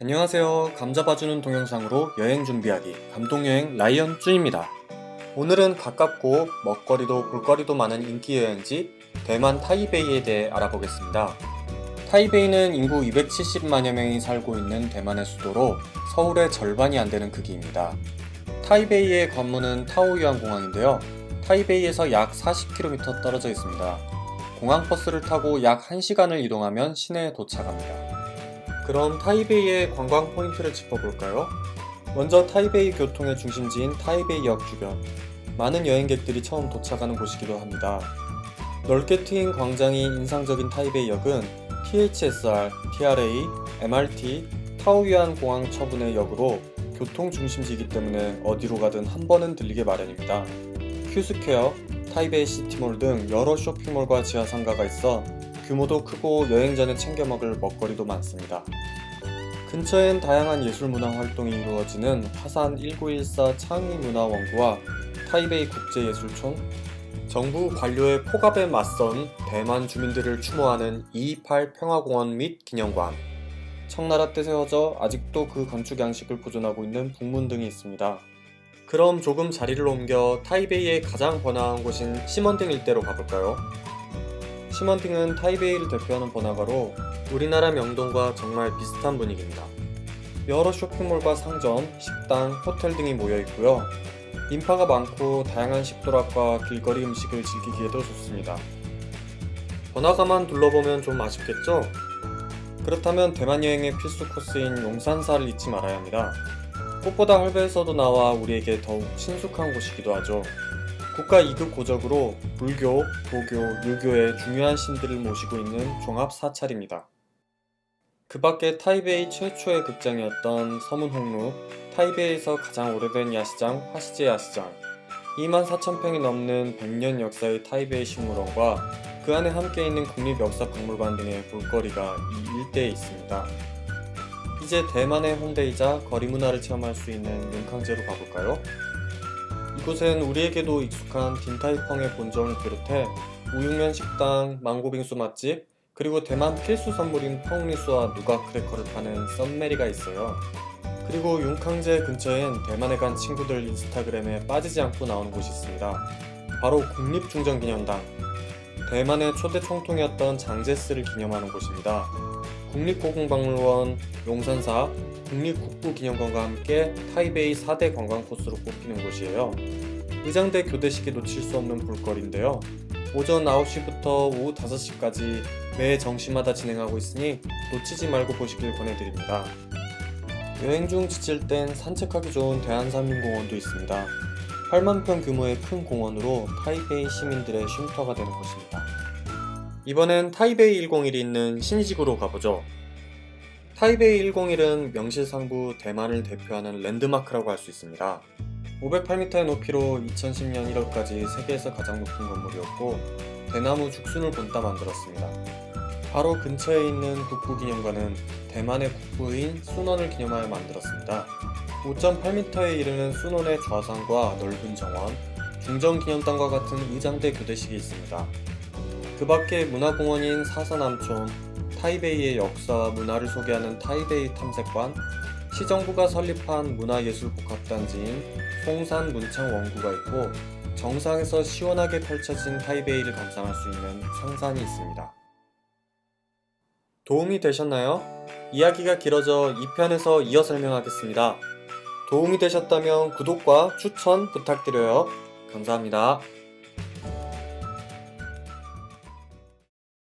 안녕하세요. 감자 봐주는 동영상으로 여행 준비하기 감동여행 라이언 쭈입니다. 오늘은 가깝고 먹거리도 볼거리도 많은 인기 여행지 대만 타이베이에 대해 알아보겠습니다. 타이베이는 인구 270만여 명이 살고 있는 대만의 수도로 서울의 절반이 안 되는 크기입니다. 타이베이의 관문은 타오유안 공항인데요. 타이베이에서 약 40km 떨어져 있습니다. 공항 버스를 타고 약 1시간을 이동하면 시내에 도착합니다. 그럼 타이베이의 관광 포인트를 짚어볼까요? 먼저 타이베이 교통의 중심지인 타이베이역 주변. 많은 여행객들이 처음 도착하는 곳이기도 합니다. 넓게 트인 광장이 인상적인 타이베이역은 THSR, TRA, MRT, 타오유안 공항 처분의 역으로 교통 중심지이기 때문에 어디로 가든 한 번은 들리게 마련입니다. 큐스퀘어, 타이베이 시티몰 등 여러 쇼핑몰과 지하상가가 있어 규모도 크고 여행 전에 챙겨 먹을 먹거리도 많습니다. 근처엔 다양한 예술 문화 활동이 이루어지는 화산 1914 창의문화원구와 타이베이 국제예술촌, 정부 관료의 폭압에 맞선 대만 주민들을 추모하는 228 평화공원 및 기념관, 청나라 때 세워져 아직도 그 건축 양식을 보존하고 있는 북문 등이 있습니다. 그럼 조금 자리를 옮겨 타이베이의 가장 번화한 곳인 시먼딩 일대로 가볼까요? 시먼팅은 타이베이를 대표하는 번화가로 우리나라 명동과 정말 비슷한 분위기입니다. 여러 쇼핑몰과 상점, 식당, 호텔 등이 모여 있고요. 인파가 많고 다양한 식도락과 길거리 음식을 즐기기에도 좋습니다. 번화가만 둘러보면 좀 아쉽겠죠? 그렇다면 대만 여행의 필수 코스인 용산사를 잊지 말아야 합니다. 꽃보다 할배에서도 나와 우리에게 더욱 친숙한 곳이기도 하죠. 국가 2급 고적으로 불교, 도교, 유교의 중요한 신들을 모시고 있는 종합 사찰입니다. 그 밖에 타이베이 최초의 극장이었던 서문홍루, 타이베이에서 가장 오래된 야시장 화시제 야시장, 2만 4천 평이 넘는 100년 역사의 타이베이 식물원과 그 안에 함께 있는 국립역사박물관 등의 볼거리가 이 일대에 있습니다. 이제 대만의 홍대이자 거리 문화를 체험할 수 있는 윤캉제로 가볼까요? 이곳엔 우리에게도 익숙한 딘타이펑의 본점을 비롯해 우육면 식당, 망고빙수 맛집, 그리고 대만 필수 선물인 펑리수와 누각 크래커를 파는 썬메리가 있어요. 그리고 윤캉제 근처엔 대만에 간 친구들 인스타그램에 빠지지 않고 나오는 곳이 있습니다. 바로 국립중정기념당. 대만의 초대 총통이었던 장제스를 기념하는 곳입니다. 국립고궁박물원, 용산사, 국립국부기념관과 함께 타이베이 4대 관광 코스로 꼽히는 곳이에요. 의장대 교대식이 놓칠 수 없는 볼거리인데요. 오전 9시부터 오후 5시까지 매 정시마다 진행하고 있으니 놓치지 말고 보시길 권해드립니다. 여행 중 지칠 땐 산책하기 좋은 대한산림공원도 있습니다. 8만 평 규모의 큰 공원으로 타이베이 시민들의 쉼터가 되는 곳입니다. 이번엔 타이베이 101이 있는 신시구로 가보죠. 타이베이 101은 명실상부 대만을 대표하는 랜드마크라고 할 수 있습니다. 508m의 높이로 2010년 1월까지 세계에서 가장 높은 건물이었고 대나무 죽순을 본따 만들었습니다. 바로 근처에 있는 국부기념관은 대만의 국부인 순원을 기념하여 만들었습니다. 5.8m에 이르는 순원의 좌상과 넓은 정원, 중정기념당과 같은 의장대 교대식이 있습니다. 그 밖에 문화공원인 사사남촌, 타이베이의 역사와 문화를 소개하는 타이베이 탐색관, 시정부가 설립한 문화예술복합단지인 송산 문창 원구가 있고 정상에서 시원하게 펼쳐진 타이베이를 감상할 수 있는 상산이 있습니다. 도움이 되셨나요? 이야기가 길어져 2편에서 이어 설명하겠습니다. 도움이 되셨다면 구독과 추천 부탁드려요. 감사합니다.